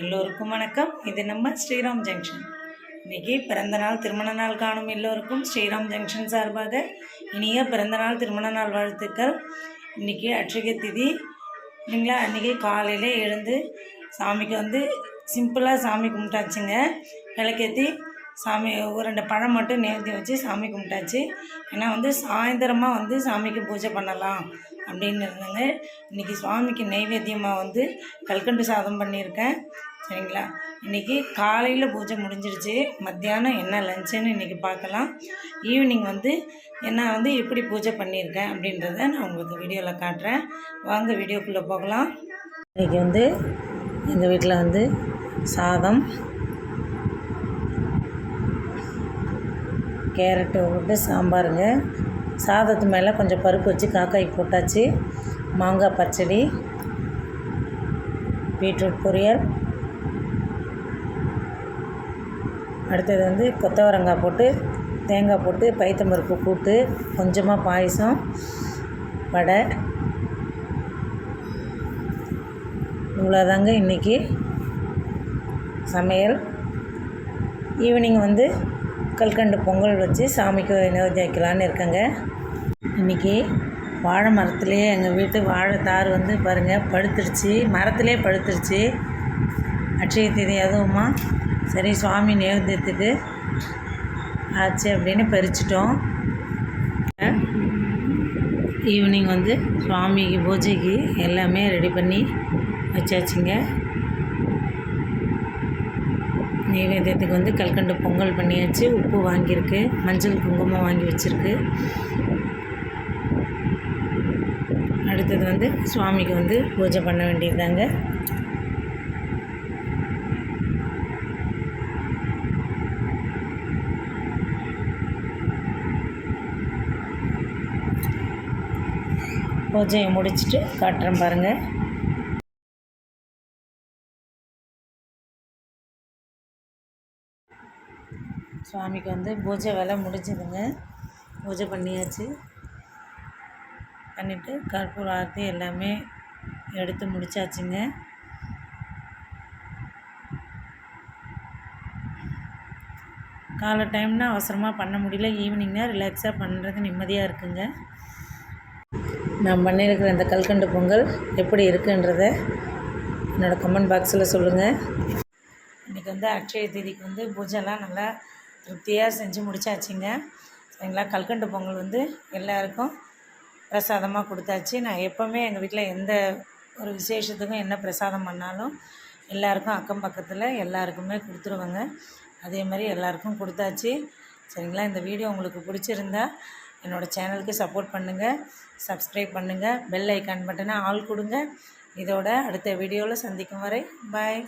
எல்லோருக்கும் வணக்கம். இது நம்ம ஸ்ரீராம் ஜங்ஷன். இன்னைக்கு பிறந்தநாள் திருமண நாள் காணும் எல்லோருக்கும் ஸ்ரீராம் ஜங்ஷன் சார்பாக இனிய பிறந்தநாள் திருமண நாள் வாழ்த்துக்கள். இன்னைக்கு அட்சய திதி இல்லைங்களா? அன்றைக்கி காலையில் எழுந்து சாமிக்கு வந்து சிம்பிளாக சாமி கும்பிட்டாச்சுங்க. விளக்கேற்றி சாமி ஒரு ரெண்டு பழம் மட்டும் நேர்த்தி வச்சு சாமி கும்பிட்டாச்சு. ஏன்னா வந்து சாயந்தரமாக வந்து சாமிக்கு பூஜை பண்ணலாம் அப்படின்னு இருந்தாங்க. இன்றைக்கி சுவாமிக்கு நைவேத்தியமாக வந்து கல்கண்டு சாதம் பண்ணியிருக்கேன். சரிங்களா? இன்றைக்கி காலையில் பூஜை முடிஞ்சிருச்சு. மத்தியானம் என்ன லஞ்சுன்னு இன்றைக்கி பார்க்கலாம். ஈவினிங் வந்து என்ன வந்து எப்படி பூஜை பண்ணியிருக்கேன் அப்படின்றத நான் உங்களுக்கு வீடியோவில் காட்டுறேன். வாங்க வீடியோக்குள்ளே போகலாம். இன்றைக்கி வந்து எங்கள் வீட்டில் வந்து சாதம் கேரட்டு போட்டு சாம்பாருங்க. சாதத்து மேலே கொஞ்சம் பருப்பு வச்சு காக்காய் போட்டாச்சு. மாங்காய் பச்சடி பீட்ரூட் பொரியல். அடுத்தது வந்து கொத்தவரங்காய் போட்டு தேங்காய் போட்டு பைத்தம்பருப்பு கூட்டு கொஞ்சமாக பாயசம் வடை. இவ்வளோதாங்க இன்றைக்கி சமையல். ஈவினிங் வந்து கல்கண்டு பொங்கல் வச்சு சாமிக்கு நைவேத்தியம் வைக்கலான்னு இருக்கேங்க. இன்றைக்கி வாழை மரத்துலேயே எங்கள் வீட்டு வாழை தார் வந்து பாருங்கள் படுத்துருச்சு மரத்துலேயே படுத்துருச்சு அட்சய தேதி அதுவுமா. சரி சுவாமி நைவேத்தியத்துக்கு ஆச்சு அப்படின்னு பறிச்சிட்டோம் ஈவினிங் வந்து சுவாமிக்கு பூஜைக்கு எல்லாமே ரெடி பண்ணி வச்சாச்சுங்க. நைவேத்தியத்துக்கு வந்து கல்கண்டு பொங்கல் பண்ணியாச்சு உப்பு வாங்கியிருக்கு மஞ்சள் குங்குமம் வாங்கி வச்சுருக்கு. அடுத்தது வந்து சுவாமிக்கு வந்து பூஜை பண்ண வேண்டியதுதாங்க. பூஜையை முடிச்சுட்டு காட்டுறேன் பாருங்கள் சுவாமிக்கு வந்து பூஜை வேலை முடிஞ்சதுங்க. பூஜை பண்ணியாச்சு. பண்ணிவிட்டு கற்பூர ஆர்த்தி எல்லாமே எடுத்து முடிச்சாச்சுங்க. காலை டைம்னா அவசரமாக பண்ண முடியல. ஈவினிங்னா ரிலாக்ஸாக பண்ணுறது நிம்மதியாக இருக்குங்க. நான் பண்ணியிருக்கிற இந்த கல்கண்டு பொங்கல் எப்படி இருக்குன்றத என்னோடய கமெண்ட் பாக்ஸில் சொல்லுங்கள் இன்றைக்கி வந்து அக்ஷய தேதிக்கு வந்து பூஜைலாம் நல்லா திருப்தியாக செஞ்சு முடிச்சாச்சுங்க. சரிங்களா? கல்கண்டு பொங்கல் வந்து எல்லாருக்கும் பிரசாதமாக கொடுத்தாச்சு. நான் எப்போவுமே எங்கள் வீட்டில் எந்த ஒரு விசேஷத்துக்கும் என்ன பிரசாதம் பண்ணாலும் எல்லாருக்கும் அக்கம் பக்கத்தில் எல்லாருக்குமே கொடுத்துருவேங்க. அதே மாதிரி எல்லாருக்கும் கொடுத்தாச்சு. சரிங்களா? இந்த வீடியோ உங்களுக்கு பிடிச்சிருந்தா என்னோடய சேனலுக்கு சப்போர்ட் பண்ணுங்கள் சப்ஸ்கிரைப் பண்ணுங்கள் பெல் ஐக்கான் பட்டனை ஆள் கொடுங்க. இதோட அடுத்த வீடியோவில் சந்திக்கும் வரை பாய்.